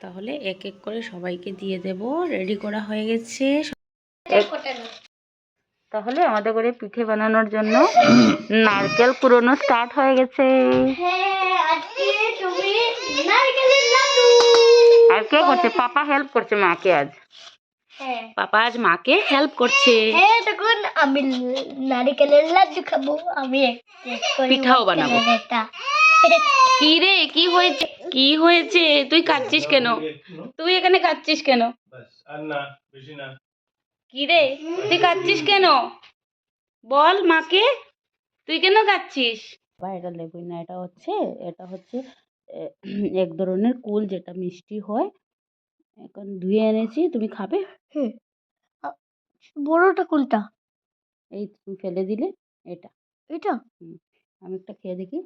তাহলে এক এক করে সবাইকে দিয়ে দেব। রেডি করা হয়ে গেছে। তাহলে আমাদের করে পিঠে বানানোর জন্য নারকেল কুড়োনো স্টার্ট হয়ে গেছে। হ্যাঁ আর কে করছে? পাপা হেল্প করছে মাকে আজ। হ্যাঁ। পাপা আজ মাকে হেল্প করছে। হ্যাঁ আমি নারকেলের লাড্ডু খাব। আমি পিঠাও বানাবো। কি রে কি হয়েছে? কি হয়েছে? তুই কাঁদছিস কেন? তুই এখানে কাঁদছিস কেন? বাস আর না বেশি না। কি রে? তুই কাঁদছিস কেন? বল মাকে তুই কেন কাঁদছিস? বা এটা লেবুই না এটা হচ্ছে এটা হচ্ছে এক ধরনের কুল যেটা মিষ্টি হয়। এখন ধুয়ে এনেছি তুমি খাবে? হুম। বড়টা কুলটা? এই তুমি ফেলে দিলে এটা। এটা? আমি একটা খেয়ে দেখি।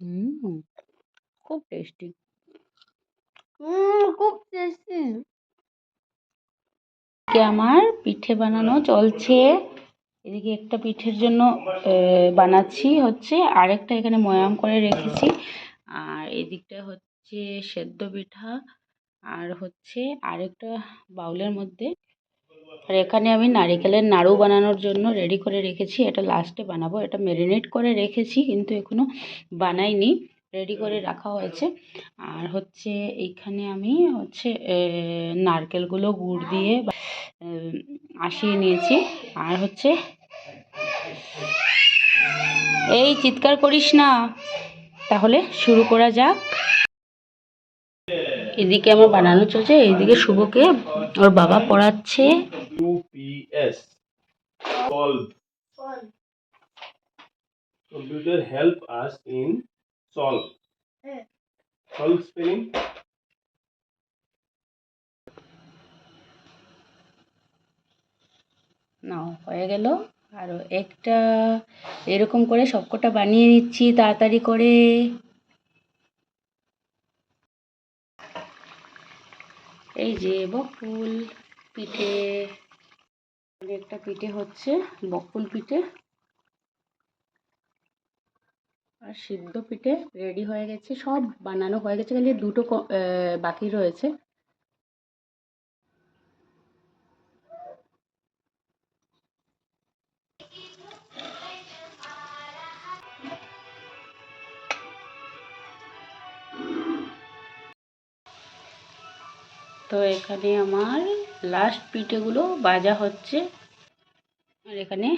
হুম। খুব টেস্টি খুব টেস্টি আমার পিঠে বানানো চলছে। এদিকে একটা পিঠের জন্য বানাচ্ছি হচ্ছে। আরেকটা এখানে ময়াম করে রেখেছি। আর এদিকটা হচ্ছে সেদ্ধ পিঠা। আর হচ্ছে আরেকটা বাউলের মধ্যে। আর এখানে আমি নারিকেলের নাড়ু বানানোর জন্য রেডি করে রেখেছি। এটা লাস্টে বানাবো। এটা ম্যারিনেট করে রেখেছি কিন্তু এখনও বানাইনি। রেডি করে রাখা হয়েছে। আর হচ্ছে এইখানে আমি হচ্ছে নারকেলগুলো গুড় দিয়ে আসিয়ে নিয়েছি। আর হচ্ছে এই চিৎকার করিস না। তাহলে শুরু করা যাক। এদিকে আমার বানানো চলছে এইদিকে শুভকে ওর বাবা পড়াচ্ছে। Solve computer help us in solve হ্যাঁ। solve spelling না হয়ে গেল। আরও একটা এরকম করে সবকটা বানিয়ে নিচ্ছি তাড়াতাড়ি করে। এই যে বকুল পিঠে আর একটা পিঠে হচ্ছে বকুল পিঠে। আর সিদ্ধ পিঠে রেডি হয়ে গেছে, সব বানানো হয়ে গেছে, খালি দুটো বাকি রয়েছে। তো এখানে আমার লাস্ট পিঠেগুলো ভাজা হচ্ছে। আর এখানে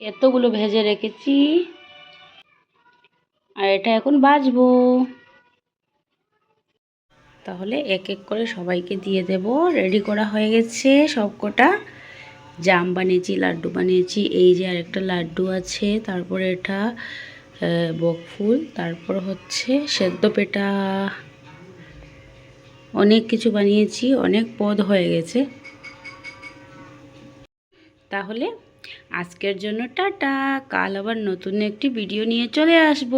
এতগুলো ভেজে রেখেছি। আর এটা এখন ভাজবো তাহলে এক এক করে সবাইকে দিয়ে দেব। রেডি করা হয়ে গেছে সবকটা জাম বানিয়েছি, লাড্ডু বানিয়েছি, এই যে আরেকটা লাড্ডু আছে, তারপরে এটা বকফুল তারপর হচ্ছে সেদ্ধ পেটা। অনেক কিছু বানিয়েছি, অনেক পদ হয়ে গেছে। তাহলে আজকের জন্য টাটা কাল আবার নতুন একটি ভিডিও নিয়ে চলে আসব।